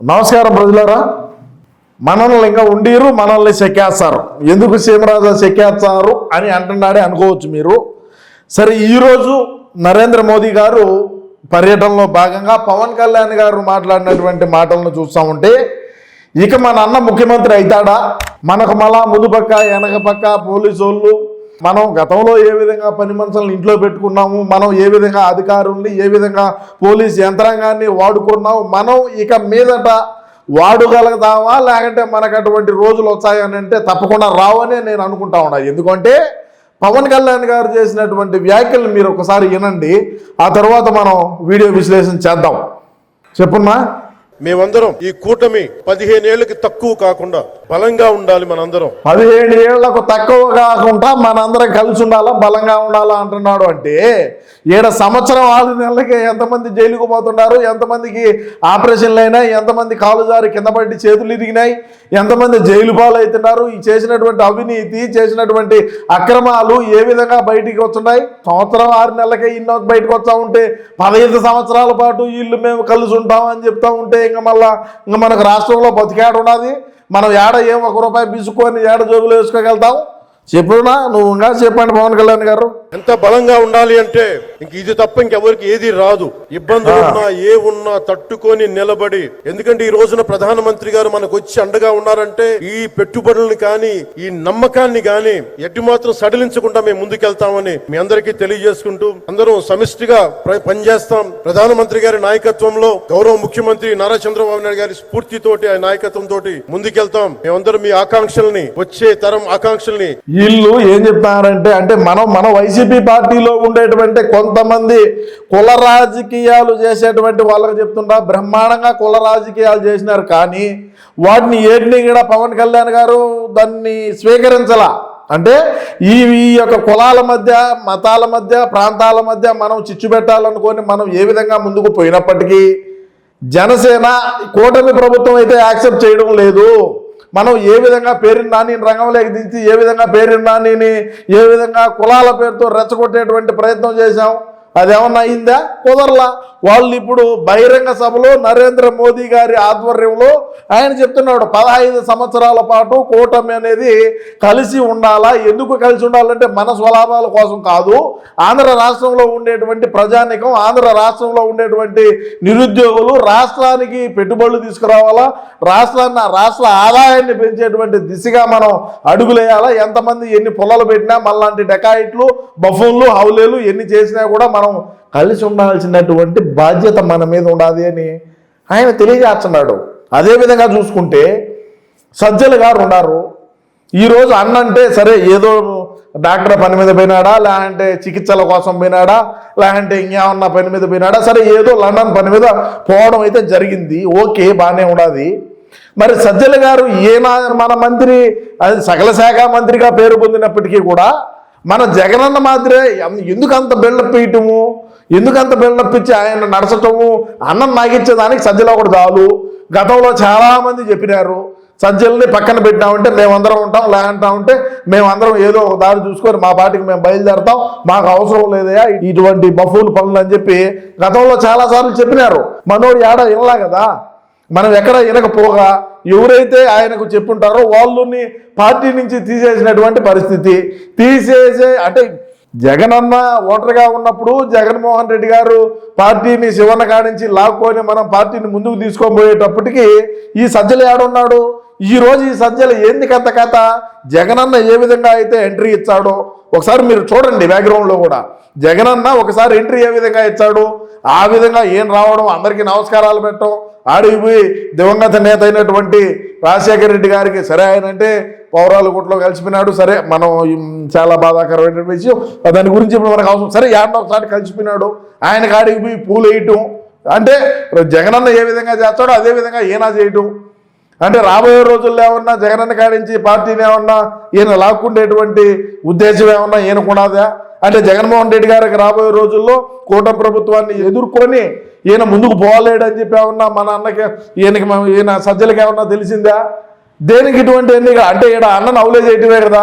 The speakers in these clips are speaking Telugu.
నమస్కారం ప్రజలారా. మనల్ని ఇంకా ఉండీరు మనల్ని సెక్కేస్తారు ఎందుకు సీమరాజా సెక్కేస్తారు అని అంటున్నాడే అనుకోవచ్చు మీరు. సరే ఈరోజు నరేంద్ర మోదీ గారు పర్యటనలో భాగంగా పవన్ కళ్యాణ్ గారు మాట్లాడినటువంటి మాటలను చూస్తూ ఉంటే ఇక మన అన్న ముఖ్యమంత్రి అవుతాడా మనకు మళ్ళా ముందు పక్క వెనక పక్క పోలీసు వాళ్ళు మనం గతంలో ఏ విధంగా పని మనుషులను ఇంట్లో పెట్టుకున్నాము మనం ఏ విధంగా అధికారుల్ని ఏ విధంగా పోలీస్ యంత్రాంగాన్ని వాడుకున్నాము మనం ఇక మీదట వాడగలుగుతామా లేకంటే మనకు అటువంటి రోజులు వచ్చాయని అంటే తప్పకుండా రావనే నేను అనుకుంటా ఉన్నా. ఎందుకంటే పవన్ కళ్యాణ్ గారు చేసినటువంటి వ్యాఖ్యలు మీరు ఒకసారి వినండి ఆ తర్వాత మనం వీడియో విశ్లేషణ చేద్దాం. చెప్పున్నా మేమందరం ఈ కూటమి పదిహేను ఏళ్ళకి తక్కువ కాకుండా బలంగా ఉండాలి మనందరం. పదిహేడు ఏళ్ళకు తక్కువ కాకుండా మనందరం కలిసి ఉండాలా బలంగా ఉండాలా అంటున్నాడు అంటే ఏడ సంవత్సరం ఆరు నెలలకి ఎంతమంది జైలుకు పోతున్నారు ఎంతమందికి ఆపరేషన్లు అయినాయి ఎంతమంది కాలు జారి కింద పడి చేతులు ఇరిగినాయి ఎంతమంది జైలు పాలవుతున్నారు ఈ చేసినటువంటి అవినీతి చేసినటువంటి అక్రమాలు ఏ విధంగా బయటికి వస్తున్నాయి? సంవత్సరం ఆరు నెలలకే ఇన్నో బయటకు వస్తూ ఉంటే పదహైదు సంవత్సరాల పాటు వీళ్ళు మేము కలిసి ఉంటాం అని చెప్తా ఉంటే ఇంకా మళ్ళా ఇంకా మనకు రాష్ట్రంలో బతికాడు ఉన్నది. మనం ఏడ ఏం ఒక రూపాయి బిసుకొని ఏడ జోబులు వేసుకోగలుగుతాం చెప్పునా నువ్వు ఇంకా చెప్పండి పవన్ కళ్యాణ్ గారు. ఎంత బలంగా ఉండాలి అంటే ఇంక ఇది తప్ప ఇంకెవరికి ఏది రాదు. ఇబ్బందులు ఉన్నా ఏ ఉన్నా తట్టుకొని నిలబడి. ఎందుకంటే ఈ రోజున ప్రధానమంత్రి గారు మనకు వచ్చి అండగా ఉన్నారంటే ఈ పెట్టుబడుల్ని కానీ ఈ నమ్మకాన్ని కానీ ఎట్టి మాత్రం సడలించకుండా మేము ముందుకెళ్తామని మీ అందరికీ తెలియజేసుకుంటూ అందరం సమిష్టిగా పనిచేస్తాం. ప్రధానమంత్రి గారి నాయకత్వంలో గౌరవ ముఖ్యమంత్రి నారా చంద్రబాబు నాయుడు గారి స్ఫూర్తితోటి ఆ నాయకత్వం తోటి ముందుకెళ్తాం. మేమందరం మీ ఆకాంక్షల్ని వచ్చే తరం ఆకాంక్షల్ని వీళ్ళు ఏం చెప్తున్నారంటే అంటే మనం మన వైసీపీ పార్టీలో ఉండేటువంటి కొంతమంది కుల రాజకీయాలు చేసేటువంటి వాళ్ళకి చెప్తుంటా బ్రహ్మాండంగా కుల రాజకీయాలు చేసినారు. కానీ వాటిని ఏటిని కూడా పవన్ కళ్యాణ్ గారు దాన్ని స్వీకరించలా. అంటే ఈ ఈ యొక్క కులాల మధ్య మతాల మధ్య ప్రాంతాల మధ్య మనం చిచ్చు పెట్టాలనుకొని మనం ఏ విధంగా ముందుకు పోయినప్పటికీ జనసేన కూటమి ప్రభుత్వం అయితే యాక్సెప్ట్ చేయడం లేదు. మనం ఏ విధంగా పేరుని నాని రంగంలోకి దించి ఏ విధంగా పేరుని నానిని ఏ విధంగా కులాల పేరుతో రెచ్చగొట్టేటువంటి ప్రయత్నం చేశాం? అదేమన్నా అయిందా? కుదరలా. వాళ్ళు ఇప్పుడు బహిరంగ సభలో నరేంద్ర మోదీ గారి ఆధ్వర్యంలో ఆయన చెప్తున్నాడు పదహైదు సంవత్సరాల పాటు కూటమి అనేది కలిసి ఉండాలా? ఎందుకు కలిసి ఉండాలంటే మన స్వలాభాల కోసం కాదు ఆంధ్ర రాష్ట్రంలో ఉండేటువంటి ప్రజానికం ఆంధ్ర రాష్ట్రంలో ఉండేటువంటి నిరుద్యోగులు రాష్ట్రానికి పెట్టుబడులు తీసుకురావాలా? రాష్ట్రాన్ని రాష్ట్ర ఆదాయాన్ని పెంచేటువంటి దిశగా మనం అడుగులేయాలా? ఎంతమంది ఎన్ని పొలాలు పెట్టినా మళ్ళాంటి డెకాయిట్లు బఫూన్లు హౌలేలు ఎన్ని చేసినా కూడా మనం కలిసి ఉండాల్సినటువంటి బాధ్యత మన మీద ఉండాలి అని ఆయన తెలియజేస్తున్నాడు. అదేవిధంగా చూసుకుంటే సజ్జలు గారు ఉన్నారు ఈరోజు అన్నంటే సరే ఏదో డాక్టర్ పని మీద పోయినాడా లేదంటే చికిత్సల కోసం పోయినాడా లేదంటే ఇంకేమన్నా పని మీద పోయినాడా సరే ఏదో లండన్ పని మీద పోవడం అయితే జరిగింది. ఓకే బాగానే ఉన్నది మరి సజ్జల గారు ఏనా మన మంత్రి అది సకల శాఖ మంత్రిగా పేరు పొందినప్పటికీ కూడా మన జగనన్న మాదిరే ఎందుకు అంత బిల్డప్ ఇయటము ఎందుకు అంత బిల్డప్ ఇచ్చి ఆయన నడచటము అన్నం నాగించేదానికి సజ్జలు ఒకటి చాలు. గతంలో చాలామంది చెప్పినారు సజ్జల్ని పక్కన పెట్టామంటే మేమందరం ఉంటాం లేకంటామంటే మేమందరం ఏదో ఒక దారి చూసుకొని మా పాటికి మేము బయలుదేరతాం మాకు అవసరం లేదయా ఇటువంటి బఫూలు పనులు అని చెప్పి గతంలో చాలాసార్లు చెప్పినారు. మనోడు ఏడా ఇలా కదా? మనం ఎక్కడ వినకపోగా ఎవరైతే ఆయనకు చెప్పుంటారో వాళ్ళని పార్టీ నుంచి తీసేసినటువంటి పరిస్థితి. తీసేసే అంటే జగనన్న ఓటర్గా ఉన్నప్పుడు జగన్మోహన్ రెడ్డి గారు పార్టీని శివన్న కాడించి లాక్కొని మనం పార్టీని ముందుకు తీసుకొని పోయేటప్పటికీ ఈ సజ్జలు ఏడున్నాడు? ఈరోజు ఈ సజ్జలు ఏంది కథ కథ? జగనన్న ఏ విధంగా అయితే ఎంట్రీ ఇచ్చాడో ఒకసారి మీరు చూడండి బ్యాక్గ్రౌండ్లో కూడా. జగనన్న ఒకసారి ఎంట్రీ ఏ విధంగా ఇచ్చాడు? ఆ విధంగా ఏం రావడం? అందరికీ నమస్కారాలు పెట్టడం. ఆడికి పోయి దివంగత నేత అయినటువంటి రాజశేఖర రెడ్డి గారికి సరే ఆయన అంటే పౌరాల గుట్లో కలిసిపోయినాడు. సరే మనం చాలా బాధాకరమైన విషయం. దాని గురించి ఇప్పుడు మనకు అవసరం. సరే యాడ్న ఒకసారి కలిసిపోయినాడు. ఆయన కాడికి పోయి పూలు వేయటం. అంటే జగనన్న ఏ విధంగా చేస్తాడో అదే విధంగా ఈయన చేయటం. అంటే రాబోయే రోజుల్లో ఏమన్నా జగనన్న కాడించి పార్టీని ఏమన్నా ఈయన లాక్కుండేటువంటి ఉద్దేశం ఏమన్నా ఈయనకున్నదా? అంటే జగన్మోహన్ రెడ్డి గారికి రాబోయే రోజుల్లో కూటమి ప్రభుత్వాన్ని ఎదుర్కొని ఈయన ముందుకు పోలేడని చెప్పి ఏమన్నా మన అన్నకి ఈయనకి మేము ఈయన సజ్జలకి ఏమన్నా తెలిసిందా? దేనికి ఇటువంటి ఎన్ని అంటే ఈడ అన్నను అవలే చేయటమే కదా.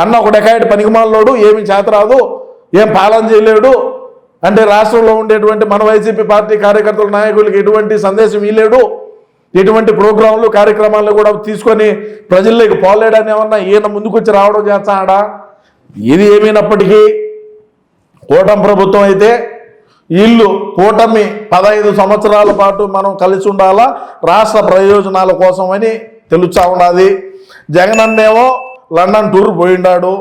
అన్న ఒక డెకాయిడ్ పనికిమాలోడు ఏమి చేతరాదు ఏం పాలన చేయలేడు. అంటే రాష్ట్రంలో ఉండేటువంటి మన వైసీపీ పార్టీ కార్యకర్తల నాయకులకి ఎటువంటి సందేశం ఇవ్వలేడు. ఎటువంటి ప్రోగ్రాంలు కార్యక్రమాలు కూడా తీసుకొని ప్రజల్లోకి పోలేడని ఏమన్నా ఈయన ముందుకొచ్చి రావడం చేస్తాడా? ఇది ఏమైనప్పటికీ కూటమి ప్రభుత్వం అయితే ఇల్లు కూటమి పదహైదు సంవత్సరాల పాటు మనం కలిసి ఉండాలా? రాష్ట్ర ప్రయోజనాల కోసమని తెలుస్తా ఉన్నది. జగన్ అన్నేమో లండన్ టూర్ పోయిండాడు.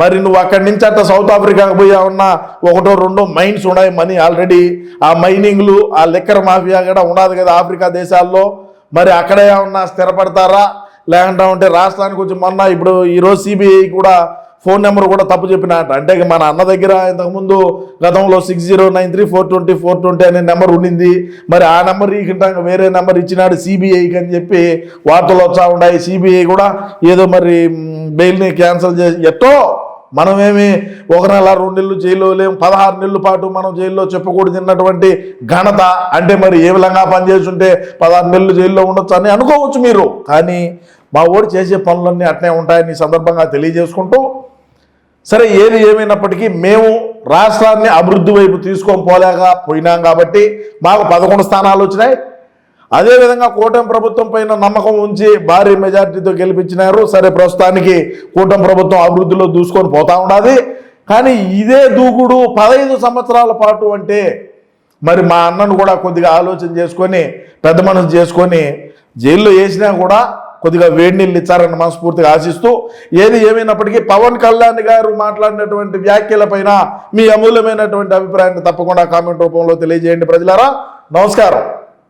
మరి నువ్వు అక్కడి నుంచి అట్ట సౌత్ ఆఫ్రికాకు పోయావున్నా ఒకటో రెండో మైన్స్ ఉన్నాయి మనీ ఆల్రెడీ. ఆ మైనింగ్లు ఆ లిక్కర్ మాఫియా కూడా ఉన్నది కదా ఆఫ్రికా దేశాల్లో. మరి అక్కడే ఏమన్నా స్థిరపడతారా? లేకుండా ఉంటే రాష్ట్రానికి వచ్చి మొన్న ఇప్పుడు ఈరోజు సిబిఐ కూడా ఫోన్ నెంబర్ కూడా తప్పు చెప్పినట్టు అంటే. మన అన్న దగ్గర ఇంతకుముందు గతంలో six zero nine three four twenty four twenty అనే నెంబర్ ఉండింది. మరి ఆ నెంబర్ ఈకంటే వేరే నెంబర్ ఇచ్చినాడు సిబిఐకి అని చెప్పి వార్తలు వచ్చా ఉన్నాయి. సిబిఐ కూడా ఏదో మరి బెయిల్ని క్యాన్సిల్ చేసి ఎట్టో మనమేమి ఒక నెల రెండు నెలలు జైల్లో లేము పదహారు నెలల పాటు మనం జైల్లో చెప్పకూడదు తిన్నటువంటి ఘనత అంటే మరి ఏ విధంగా పనిచేస్తుంటే పదహారు నెలలు జైల్లో ఉండొచ్చు అని అనుకోవచ్చు మీరు. కానీ మా ఓడి చేసే పనులన్నీ అట్నే ఉంటాయని సందర్భంగా తెలియజేసుకుంటూ సరే ఏది ఏమైనప్పటికీ మేము రాష్ట్రాన్ని అభివృద్ధి వైపు తీసుకొని పోలేక పోయినాం కాబట్టి మాకు పదకొండు స్థానాలు వచ్చినాయి. అదేవిధంగా కూటమి ప్రభుత్వం పైన నమ్మకం ఉంచి భారీ మెజార్టీతో గెలిపించినారు. సరే ప్రస్తుతానికి కూటమి ప్రభుత్వం అభివృద్ధిలో దూసుకొని పోతా ఉన్నది కానీ ఇదే దూకుడు పదహైదు సంవత్సరాల పాటు అంటే మరి మా అన్నను కూడా కొద్దిగా ఆలోచన చేసుకొని పెద్ద మనసు చేసుకొని జైల్లో వేసినా కూడా కొద్దిగా వేడి నీళ్ళు ఇచ్చారని మనస్ఫూర్తిగా ఆశిస్తూ ఏది ఏమైనప్పటికీ పవన్ కళ్యాణ్ గారు మాట్లాడినటువంటి వ్యాఖ్యలపైన మీ అమూల్యమైనటువంటి అభిప్రాయాన్ని తప్పకుండా కామెంట్ రూపంలో తెలియజేయండి ప్రజలారా. నమస్కారం.